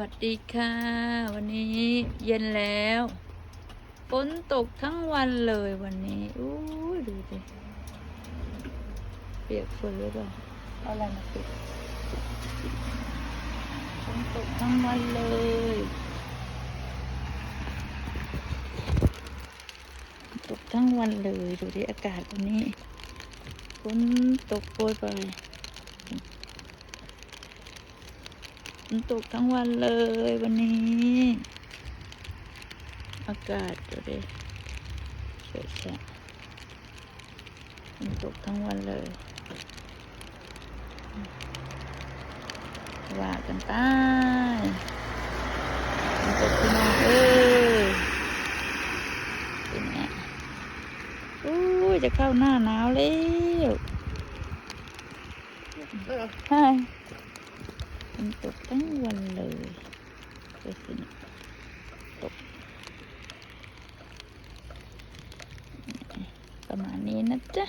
วัสดีค่ะ วันนี้เย็นแล้วฝนตกทั้งวันเลยวันนี้อู้ดูสิเปียกฝนหรือเปล่าเอาอะไรมาปิดฝนตกทั้งวันเลยตกทั้งวันเลยดูดิอากาศวันนี้ฝนตกโปรยไป ลายฝนตกทั้งวันเลยวันนี้ อากาศดูดิสวยแฉะฝนตกทั้งวันเลย ว่ากันไปฝนตกพี่น้องเอ้ยเป็นไงอู้ยจะเข้าหน้าหนาวแล้วใช่ันตกทั้งวันเลยดูสิตก ประมาณนี้นะจ๊ะ